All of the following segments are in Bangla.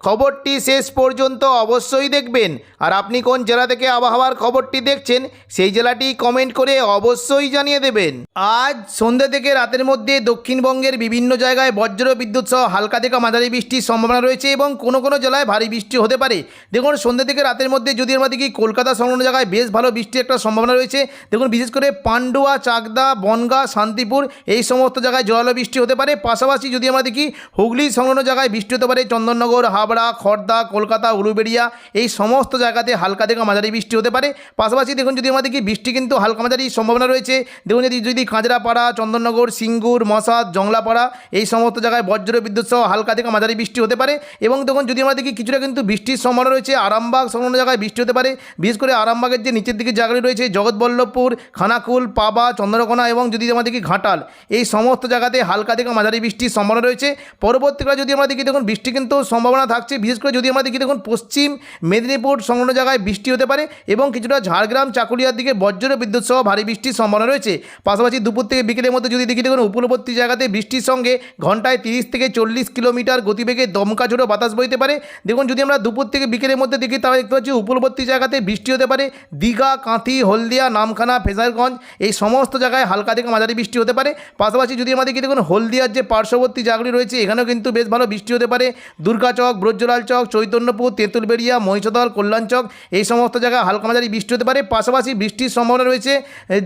খবরটি শেষ পর্যন্ত অবশ্যই দেখবেন। আর আপনি কোন জেলা থেকে আবহাওয়ার খবরটি দেখছেন, সেই জেলাটি কমেন্ট করে অবশ্যই জানিয়ে দেবেন। আজ সন্ধ্যা থেকে রাতের মধ্যে দক্ষিণবঙ্গের বিভিন্ন জায়গায় বজ্র বিদ্যুৎ সহ হালকা থেকে মাঝারি বৃষ্টির সম্ভাবনা রয়েছে এবং কোনো কোনো জেলায় ভারী বৃষ্টি হতে পারে। দেখুন, সন্ধ্যা থেকে রাতের মধ্যে যদি আমরা দেখি, কলকাতা সংলগ্ন জায়গায় বেশ ভালো বৃষ্টির একটা সম্ভাবনা রয়েছে। দেখুন, বিশেষ করে পান্ডুয়া, চাকদা, বনগা, শান্তিপুর, এই সমস্ত জায়গায় জল বৃষ্টি হতে পারে। পাশাপাশি যদি আমরা দেখি, হুগলি সংলগ্ন জায়গায় বৃষ্টি হতে পারে, চন্দননগর হাবড়া খড়দা কলকাতা, উলুবেড়িয়া এই সমস্ত জায়গাতে হালকা থেকে মাঝারি বৃষ্টি হতে পারে। পাশাপাশি দেখুন যদি আমরা দেখি বৃষ্টি কিন্তু হালকা মাঝারি সম্ভাবনা রয়েছে, দেখুন যদি যদি কাঁচরাপাড়া, চন্দননগর, সিঙ্গুর, মশাদ, জংলাপাড়া এই সমস্ত জায়গায় বজ্র বিদ্যুৎ সহ হালকা থেকে মাঝারি বৃষ্টি হতে পারে এবং দেখুন যদি আমরা দেখি কিছুটা কিন্তু বৃষ্টির সম্ভাবনা রয়েছে, আরামবাগ সংলগ্ন জায়গায় বৃষ্টি হতে পারে। বিশেষ করে আরামবাগের যে নিচের দিকে জায়গাগুলি রয়েছে, জগৎবল্লভপুর, খানাকুল, পাবা, চন্দ্রকোনা এবং যদি আমরা দেখি ঘাটাল এই সমস্ত জায়গাতে হালকা থেকে মাঝারি বৃষ্টির সম্ভাবনা রয়েছে। পরবর্তীকালে যদি আমরা দেখি দেখুন বৃষ্টি কিন্তু সম্ভাবনা থাকছে। বিশেষ করে যদি আমরা দেখি, দেখুন, পশ্চিম মেদিনীপুর সংলগ্ন জায়গায় বৃষ্টি হতে পারে এবং কিছুটা ঝাড়গ্রাম, চাকুলিয়ার দিকে বজ্র বিদ্যুৎ সহ ভারী বৃষ্টির সম্ভাবনা রয়েছে। পাশাপাশি দুপুর থেকে বিকেলের মধ্যে যদি দেখি, দেখুন, উপকূলবর্তী জায়গাতে বৃষ্টির সঙ্গে ঘন্টায় তিরিশ থেকে চল্লিশ কিলোমিটার গতিবেগে দমকা ঝোড়ো বাতাস বইতে পারে। দেখুন, যদি আমরা দুপুর থেকে বিকেলের মধ্যে দেখি, তাহলে দেখতে পাচ্ছি উপকূলবর্তী জায়গাতে বৃষ্টি হতে পারে। দীঘা, কাঁথি, হলদিয়া, নামখানা, ফেজারগঞ্জ এই সমস্ত জায়গায় হালকা থেকে মাঝারি বৃষ্টি হতে পারে। পাশাপাশি যদি আমরা দেখি, দেখুন, হলদিয়ার যে পার্শ্ববর্তী জায়গাগুলি রয়েছে, এখানেও কিন্তু বেশ ভালো বৃষ্টি হতে পারে। দুর্গাচক ব্রজলাল চক, চৈতন্যপুর, তেঁতুলবেড়িয়া, মহিষদল কল্যাণচক এই সমস্ত জায়গায় হালকা মাঝারি বৃষ্টি হতে পারে। পাশাপাশি বৃষ্টির সম্ভাবনা রয়েছে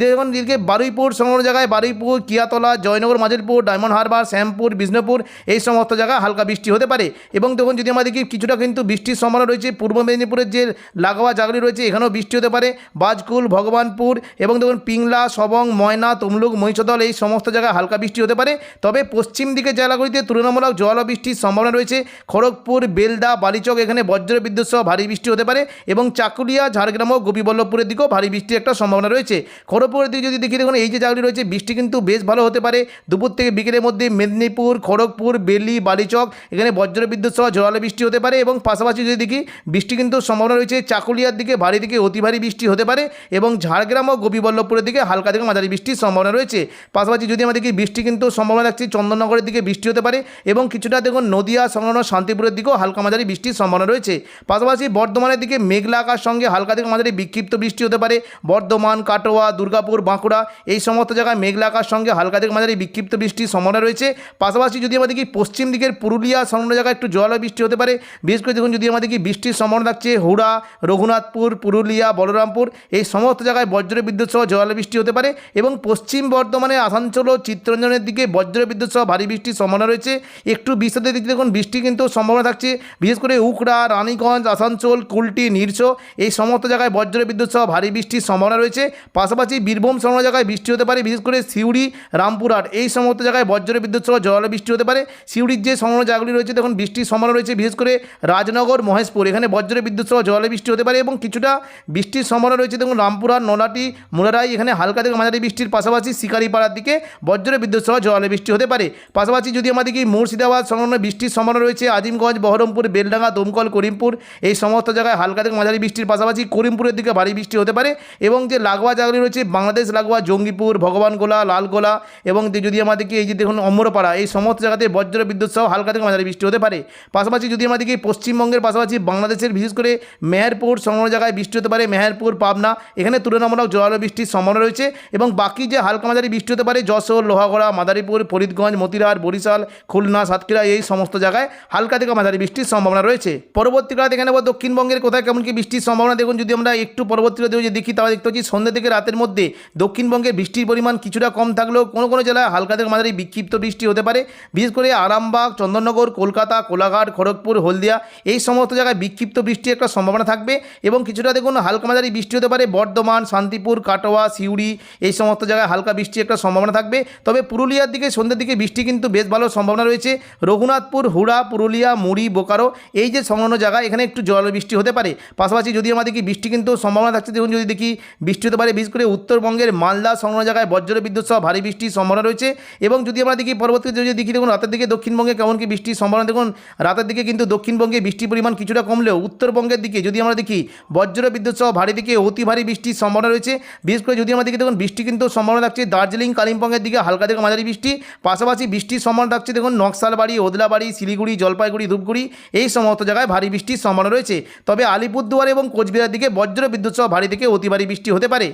দেখুন এদিকে বারুইপুর সংলগ্ন জায়গায়, বারুইপুর, কিয়াতলা, জয়নগর, মাজিলপুর, ডায়মন্ড হারবার, শ্যামপুর, বিষ্ণুপুর, এই সমস্ত জায়গায় হালকা বৃষ্টি হতে পারে। এবং দেখুন, যদি দেখি, কিছুটা কিন্তু বৃষ্টির সম্ভাবনা রয়েছে। পূর্ব মেদিনীপুরের যে লাগোয়া জায়গাগুলি রয়েছে, এখানেও বৃষ্টি হতে পারে। বাজকুল, ভগবানপুর এবং দেখুন, পিংলা, সবং, ময়না, তমলুক, মহিষদল, এই সমস্ত জায়গায় হালকা বৃষ্টি হতে পারে। তবে পশ্চিম দিকের জেলাগুলিতে তুলনামূলক জল বৃষ্টির সম্ভাবনা রয়েছে। খড়গপুর বেলদা, বালিচক, এখানে বজ্র বিদ্যুৎ সহ ভারী বৃষ্টি হতে পারে এবং চাকুলিয়া, ঝাড়গ্রাম ও গোপীবল্লভপুরের দিকেও ভারী বৃষ্টির একটা সম্ভাবনা রয়েছে। খড়গপুরের দিকে যদি দেখি, দেখুন, এই যে জায়গাগুলি রয়েছে, বৃষ্টি কিন্তু বেশ ভালো হতে পারে। দুপুর থেকে বিকেলের মধ্যে মেদিনীপুর, খড়গপুর, বেলি, বালিচক, এখানে বজ্র বিদ্যুৎ সহ জোরালো বৃষ্টি হতে পারে এবং পাশাপাশি যদি দেখি, বৃষ্টি কিন্তু সম্ভাবনা রয়েছে চাকুলিয়ার দিকে, ভারী থেকে অতি ভারী বৃষ্টি হতে পারে এবং ঝাড়গ্রাম ও গোপীবল্লভপুরের দিকে হালকা থেকে মাঝারি বৃষ্টির সম্ভাবনা রয়েছে। পাশাপাশি যদি দেখি, বৃষ্টি কিন্তু সম্ভাবনা থাকছে চন্দননগরের দিকে বৃষ্টি হতে পারে এবং কিছুটা, দেখুন, নদিয়া, সংলগ্ন শান্তিপুরের দিকেও হালকা মাঝারি বৃষ্টির সম্ভাবনা রয়েছে। পাশাপাশি বর্ধমানের দিকে মেঘলা আকাশ সঙ্গে হালকা থেকে মাঝারি বিক্ষিপ্ত বৃষ্টি হতে পারে। বর্ধমান, কাটোয়া, দুর্গাপুর, বাঁকুড়া এই সমস্ত জায়গায় মেঘলা আকাশ সঙ্গে হালকা থেকে মাঝারি বিক্ষিপ্ত বৃষ্টির সম্ভাবনা রয়েছে। পাশাপাশি যদি আমাদের দেখি পশ্চিম দিকের পুরুলিয়া সংলগ্ন জায়গায় একটু জল বৃষ্টি হতে পারে। বিশেষ করে দেখুন যদি আমরা দেখি বৃষ্টির সম্ভাবনা থাকছে, হুড়া, রঘুনাথপুর, পুরুলিয়া, বলরামপুর এই সমস্ত জায়গায় বজ্র বিদ্যুৎ সহ জল বৃষ্টি হতে পারে এবং পশ্চিম বর্ধমানে আসানসোল ও চিত্তরঞ্জনের দিকে বজ্র বিদ্যুৎ সহ ভারী বৃষ্টির সম্ভাবনা রয়েছে। একটু বিস্তারিত দিকে দেখুন বৃষ্টি কিন্তু সম্ভাবনা থাকছে বিশেষ করে উকড়া, রানীগঞ্জ, আসানসোল, কুলটি নিরসো এই সমস্ত জায়গায় বজ্র বিদ্যুৎ সহ ভারী বৃষ্টির সম্ভাবনা রয়েছে। পাশাপাশি বীরভূম সংলগ্ন জায়গায় বৃষ্টি হতে পারে, বিশেষ করে সিউড়ি, রামপুরহাট, এই সমস্ত জায়গায় বজ্র বিদ্যুৎ সহ জল বৃষ্টি হতে পারে। সিউড়ির যে সংলগ্ন জায়গাগুলি রয়েছে তখন বৃষ্টির সম্ভাবনা রয়েছে, বিশেষ করে রাজনগর, মহেশপুর, এখানে বজ্র বিদ্যুৎ সহ জল বৃষ্টি হতে পারে এবং কিছুটা বৃষ্টির সম্ভাবনা রয়েছে, দেখুন, রামপুরহাট নলাটি মুরারাই, এখানে হালকা থেকে মাঝারি বৃষ্টির পাশাপাশি শিকারিপাড়ার দিকে বজ্র বিদ্যুৎ সহ জল বৃষ্টি হতে পারে। পাশাপাশি যদি আমাদের কি মুর্শিদাবাদ সংলগ্ন বৃষ্টির সম্ভাবনা রয়েছে, আজিমগঞ্জ বহরমপুর, বেলডাঙ্গা, দমকল, করিমপুর, এই সমস্ত জায়গায় হালকা থেকে মাঝারি বৃষ্টির পাশাপাশি করিমপুরের দিকে ভারী বৃষ্টি হতে পারে এবং যে লাগোয়া জায়গাগুলি রয়েছে, বাংলাদেশ লাগোয়া, জঙ্গিপুর, ভগবানগোলা, লালগোলা এবং যদি আমাদেরকে এই যে দেখুন অমরপাড়া এই সমস্ত জায়গাতে বজ্র বিদ্যুৎ সহ হালকা থেকে মাঝারি বৃষ্টি হতে পারে। পাশাপাশি যদি আমাদেরকে পশ্চিমবঙ্গের পাশাপাশি বাংলাদেশের, বিশেষ করে মেহেরপুর সংলগ্ন জায়গায় বৃষ্টি হতে পারে, মেহেরপুর, পাবনা, এখানে তুলনামূলক জোরালো বৃষ্টির সম্ভাবনা রয়েছে এবং বাকি যে হালকা মাঝারি বৃষ্টি হতে পারে, যশোর, লোহাগড়া, মাদারীপুর, ফরিদগঞ্জ মতিরার বরিশাল, খুলনা, সাতক্ষীরা, এই সমস্ত জায়গায় হালকা থেকে মাঝারি বৃষ্টি বৃষ্টির সম্ভাবনা রয়েছে। পরবর্তীকালে দেখে নেব দক্ষিণবঙ্গের কোথায় কেমন কি বৃষ্টির সম্ভাবনা। দেখুন, যদি আমরা একটু পরবর্তীকালে যদি দেখি, তাহলে দেখতে পাচ্ছি সন্ধ্যা থেকে রাতের মধ্যে দক্ষিণবঙ্গে বৃষ্টির পরিমাণ কিছুটা কম থাকলেও কোনো কোনো জেলায় হালকা থেকে মাঝারি বিক্ষিপ্ত বৃষ্টি হতে পারে। বিশেষ করে আরামবাগ, চন্দননগর, কলকাতা, কোলাঘাট, খড়গপুর, হলদিয়া, এই সমস্ত জায়গায় বিক্ষিপ্ত বৃষ্টির একটা সম্ভাবনা থাকবে এবং কিছুটা দেখুন হালকা মাঝারি বৃষ্টি হতে পারে। বর্ধমান, শান্তিপুর, কাটোয়া, সিউড়ি, এই সমস্ত জায়গায় হালকা বৃষ্টির একটা সম্ভাবনা থাকবে। তবে পুরুলিয়ার দিকে সন্ধ্যের দিকে বৃষ্টি কিন্তু বেশ ভালো সম্ভাবনা রয়েছে। রঘুনাথপুর, হুড়া, পুরুলিয়া, মুড়ি বোকারো। এই যে সংলগ্ন জায়গা এখানে একটু জল বৃষ্টি হতে পারে। পাশাপাশি যদি আমাদের কি বৃষ্টি কিন্তু সম্ভাবনা থাকছে, দেখুন যদি দেখি বৃষ্টি হতে পারে, বিশেষ করে উত্তরবঙ্গের মালদা সংলগ্ন জায়গায় বজ্র বিদ্যুৎ সহ ভারী বৃষ্টির সম্ভাবনা রয়েছে। এবং যদি আমরা দেখি পরবর্তীতে যদি দেখি, দেখুন রাতের দিকে দক্ষিণবঙ্গে কেমন কি বৃষ্টির সম্ভাবনা, দেখুন রাতের দিকে কিন্তু দক্ষিণবঙ্গে বৃষ্টির পরিমাণ কিছুটা কমলেও উত্তরবঙ্গের দিকে যদি আমরা দেখি বজ্র বিদ্যুৎ সহ ভারী দিকে অতি ভারী বৃষ্টির সম্ভাবনা রয়েছে। বিশেষ করে যদি আমরা দেখি, দেখুন বৃষ্টি কিন্তু সম্ভাবনা থাকছে দার্জিলিং, কালিম্পংয়ের দিকে হালকা থেকে মাঝারি বৃষ্টি। পাশাপাশি বৃষ্টির সম্ভাবনা থাকছে, দেখুন নকশালবাড়ি, ওদলাবাড়ি, শিলিগুড়ি, জলপাইগুড়ি, ধূপগুড়ি এই সমস্ত জায়গায় ভারী বৃষ্টির সম্ভাবনা রয়েছে। তবে আলিপুরদুয়ার এবং কোচবিহার দিকে বজ্র বিদ্যুৎ সহ ভারী থেকে অতি ভারী বৃষ্টি হতে পারে।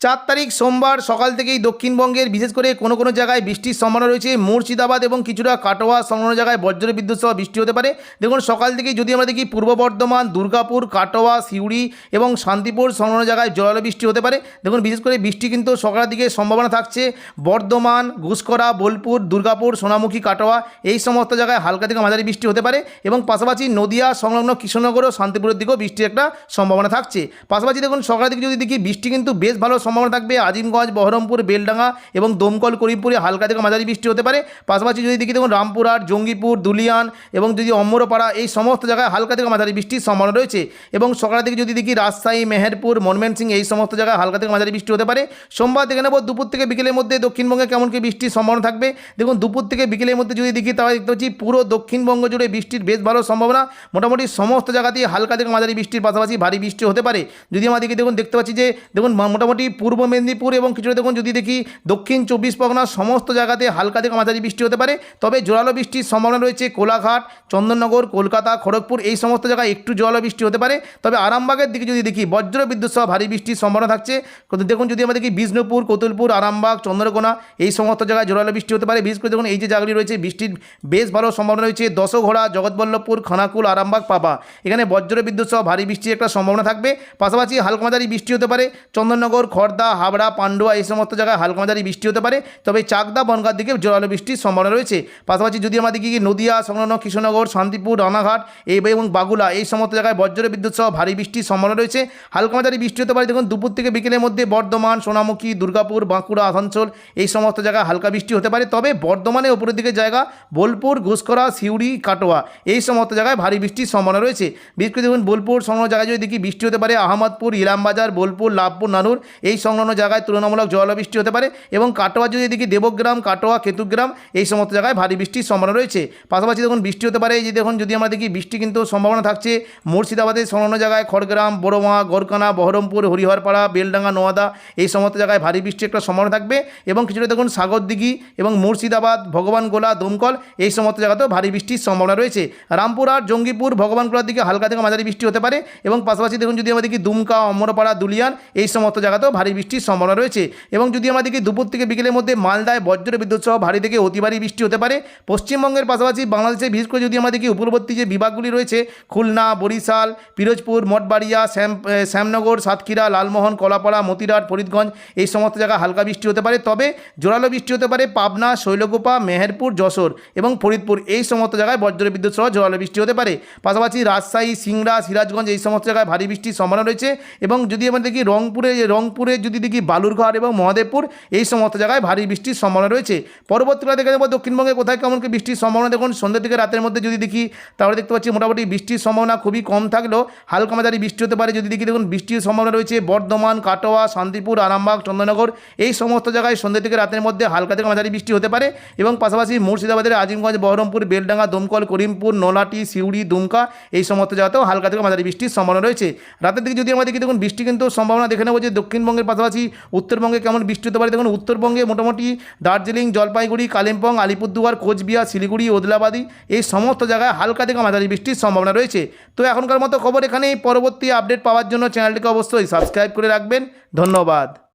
চার তারিখ সোমবার সকাল থেকেই দক্ষিণবঙ্গের, বিশেষ করে কোনো কোনো জায়গায় বৃষ্টির সম্ভাবনা রয়েছে। মুর্শিদাবাদ এবং কিছুটা কাটোয়া সংলগ্ন জায়গায় বজ্র বিদ্যুৎ সহ বৃষ্টি হতে পারে। দেখুন, সকাল থেকেই যদি আমরা দেখি পূর্ব বর্ধমান, দুর্গাপুর, কাটোয়া, সিউড়ি এবং শান্তিপুর সংলগ্ন জায়গায় জোরালো বৃষ্টি হতে পারে। দেখুন, বিশেষ করে বৃষ্টি কিন্তু সকালের দিকে সম্ভাবনা থাকছে। বর্ধমান ঘুষকরা বোলপুর, দুর্গাপুর, সোনামুখী, কাটোয়া এই সমস্ত জায়গায় হালকা থেকে মাঝারি বৃষ্টি হতে পারে এবং পাশাপাশি নদিয়া সংলগ্ন কৃষ্ণনগর ও শান্তিপুরের দিকেও বৃষ্টির একটা সম্ভাবনা থাকছে। পাশাপাশি দেখুন, সকালের দিকে যদি দেখি বৃষ্টি কিন্তু বেশ ভালো সম্ভাবনা থাকবে আজিমগঞ্জ, বহরমপুর, বেলডাঙ্গা এবং দমকল, করিমপুরে। হালকা থেকে মাঝারি বৃষ্টি হতে পারে। পাশাপাশি যদি দেখি দেখুন রামপুরহাট, জঙ্গিপুর, দুলিয়ান এবং যদি অম্বরপাড়া, এই সমস্ত জায়গায় হালকা থেকে মাঝারি বৃষ্টির সম্ভাবনা রয়েছে। এবং সকালের দিকে যদি দেখি রাজশাহী, মেহেরপুর মনমেনসিং এই সমস্ত জায়গায় হালকা থেকে মাঝারি বৃষ্টি হতে পারে। সোমবার দেখে নেব দুপুর থেকে বিকেলের মধ্যে দক্ষিণবঙ্গে কেমন কি বৃষ্টির সম্ভাবনা থাকবে। দেখুন দুপুর থেকে বিকেলের মধ্যে যদি দেখি তাহলে দেখতে পাচ্ছি পুরো দক্ষিণবঙ্গ জুড়ে বৃষ্টির বেশ ভালো সম্ভাবনা। মোটামুটি সমস্ত জায়গাতেই হালকা থেকে মাঝারি বৃষ্টির পাশাপাশি ভারী বৃষ্টি হতে পারে। যদি আমাদেরকে দেখুন দেখতে পাচ্ছি যে, দেখুন মোটামুটি পূর্ব মেদিনীপুর এবং কিছুটা দেখুন, যদি দেখি দক্ষিণ চব্বিশ পরগনার সমস্ত জায়গাতে হালকা থেকে মাঝারি বৃষ্টি হতে পারে। তবে জোরালো বৃষ্টির সম্ভাবনা রয়েছে কোলাঘাট, চন্দননগর, কলকাতা, খড়গপুর এই সমস্ত জায়গায় একটু জোরালো বৃষ্টি হতে পারে। তবে আরামবাগের দিকে যদি দেখি, বজ্র বিদ্যুৎ সহ ভারী বৃষ্টির সম্ভাবনা থাকছে। দেখুন, যদি আমরা দেখি বিষ্ণুপুর, কতুলপুর, আরামবাগ, চন্দ্রকোনা এই সমস্ত জায়গায় জোরালো বৃষ্টি হতে পারে। বিশেষ করে দেখুন, এই যে জায়গাগুলি রয়েছে, বৃষ্টির বেশ ভালো সম্ভাবনা রয়েছে দশঘোড়া, জগৎবল্লভপুর, খানাকুল, আরামবাগ, পাবা। এখানে বজ্র বিদ্যুৎ সহ ভারী বৃষ্টির একটা সম্ভাবনা থাকবে। পাশাপাশি হালকা মাঝারি বৃষ্টি হতে পারে। চন্দননগর খড়দা হাবড়া, পান্ডুয়া এই সমস্ত জায়গায় হালকা মাঝারি বৃষ্টি হতে পারে। তবে চাকদা, বনগার দিকে জোরালো বৃষ্টির সম্ভাবনা রয়েছে। পাশাপাশি যদি আমরা দেখি নদিয়া, সংলগ্ন কৃষ্ণনগর শান্তিপুর, রানাঘাট এই এবং বাগুলা এই সমস্ত জায়গায় বজ্র বিদ্যুৎ সহ ভারী বৃষ্টির সম্ভাবনা রয়েছে। হালকা মাঝারি বৃষ্টি হতে পারে। দেখুন, দুপুর থেকে বিকেলের মধ্যে বর্ধমান, সোনামুখী, দুর্গাপুর, বাঁকুড়া, আসানসোল এই সমস্ত জায়গায় হালকা বৃষ্টি হতে পারে। তবে বর্ধমানে ওপরের দিকে জায়গা বোলপুর ঘুষকরা সিউড়ি, কাটোয়া এই সমস্ত জায়গায় ভারী বৃষ্টির সম্ভাবনা রয়েছে। বিশেষ করে দেখুন, বোলপুর, সংলগ্ন জায়গায় যদি দেখি বৃষ্টি হতে পারে। আহমদপুর, ইলামবাজার, বোলপুর, লাভপুর, নানুর এই সংলগ্ন জায়গায় তুলনামূলক জল বৃষ্টি হতে পারে এবং কাটোয়া যদি দেখি দেবগ্রাম, কাটোয়া, কেতুগ্রাম এই সমস্ত জায়গায় ভারী বৃষ্টির সম্ভাবনা রয়েছে। পাশাপাশি দেখুন, বৃষ্টি হতে পারে, এই যে দেখুন, যদি আমরা দেখি, বৃষ্টি কিন্তু সম্ভাবনা থাকছে মুর্শিদাবাদের সংলগ্ন জায়গায় খড়গ্রাম, বড়মা গরকানা বহরমপুর, হরিহরপাড়া, বেলডাঙ্গা, নোয়াদা এই সমস্ত জায়গায় ভারী বৃষ্টি একটা সম্ভাবনা থাকবে এবং কিছুটা দেখুন, সাগরদিঘি এবং মুর্শিদাবাদ, ভগবানগোলা, দমকল এই সমস্ত জায়গাতেও ভারী বৃষ্টির সম্ভাবনা রয়েছে। রামপুরহাট, জঙ্গিপুর, ভগবানগোলার দিকে হালকা থেকে মাঝারি বৃষ্টি হতে পারে এবং পাশাপাশি দেখুন, যদি আমরা দেখি, দুমকা, অমরপাড়া, দুলিয়ান এই সমস্ত জায়গাতেও ভারী বৃষ্টির সম্ভাবনা রয়েছে এবং যদি দেখি দুপুর থেকে বিকেলের মধ্যে মালদায় বজ্র বিদ্যুৎ সহ ভারী থেকে অতি ভারী বৃষ্টি হতে পারে, পশ্চিমবঙ্গের পাশাপাশি বাংলাদেশে বিশেষ করে যদি দেখি উপরবর্তী যে বিভাগগুলি রয়েছে, খুলনা, বরিশাল, পিরোজপুর, মঠবাড়িয়া, শ্যাম শ্যামনগর, সাতক্ষীরা, লালমোহন, কলাপাড়া, মতিরাট, ফরিদগঞ্জ, এই সমস্ত জায়গায় হালকা বৃষ্টি হতে পারে। তবে জোরালো বৃষ্টি হতে পারে পাবনা, শৈলকুপা, মেহেরপুর, যশোর এবং ফরিদপুর, এই সমস্ত জায়গায় বজ্র বিদ্যুৎ সহ জোরালো বৃষ্টি হতে পারে। পাশাপাশি রাজশাহী, সিংড়া, সিরাজগঞ্জ এই সমস্ত জায়গায় ভারী বৃষ্টির সম্ভাবনা রয়েছে এবং যদি আমরা দেখি রংপুরে রংপুরে যদি দেখি বালুরঘাট এবং মহাদেবপুর, এই সমস্ত জায়গায় ভারী বৃষ্টির সম্ভাবনা রয়েছে। পরবর্তীকালে দেখা যাব দক্ষিণবঙ্গে কোথায় কেমন কি বৃষ্টির সম্ভাবনা। দেখুন সন্ধ্যা থেকে রাতের মধ্যে যদি দেখি, তাহলে দেখতে পাচ্ছি মোটামুটি বৃষ্টির সম্ভাবনা খুবই কম থাকলেও হালকা মাঝারি বৃষ্টি হতে পারে। যদি দেখি, দেখুন, বৃষ্টির সম্ভাবনা রয়েছে বর্ধমান, কাটোয়া, শান্তিপুর, আরামবাগ চন্দননগর এই সমস্ত জায়গায় সন্ধ্যা থেকে রাতের মধ্যে হালকা থেকে মাঝারি বৃষ্টি হতে পারে এবং পাশাপাশি মুর্শিদাবাদের আজিমগঞ্জ, বহরমপুর, বেলডাঙ্গা, দমকল, করিমপুর নলাটি সিউড়ি, দুমকা, এই সমস্ত জায়গাতেও হালকা থেকে মাঝারি বৃষ্টির সম্ভাবনা রয়েছে। রাতের দিকে যদি আমরা দেখি, দেখুন, বৃষ্টি কিন্তু সম্ভাবনা দেখে নেব যে দক্ষিণবঙ্গের পাশাপাশি উত্তরবঙ্গে কেমন বৃষ্টি হতে পারে? দেখুন, উত্তরবঙ্গে মোটামুটি দার্জিলিং, জলপাইগুড়ি, কালিম্পং, আলিপুরদুয়ার, কোচবিহার, শিলিগুড়ি, ওদলাবাদি এই সমস্ত জায়গায় হালকা থেকে মাঝারি বৃষ্টির সম্ভাবনা রয়েছে। তো এখনকার মতো খবর এখানেই। পরবর্তী আপডেট পাওয়ার জন্য চ্যানেলটিকে অবশ্যই সাবস্ক্রাইব করে রাখবেন। ধন্যবাদ।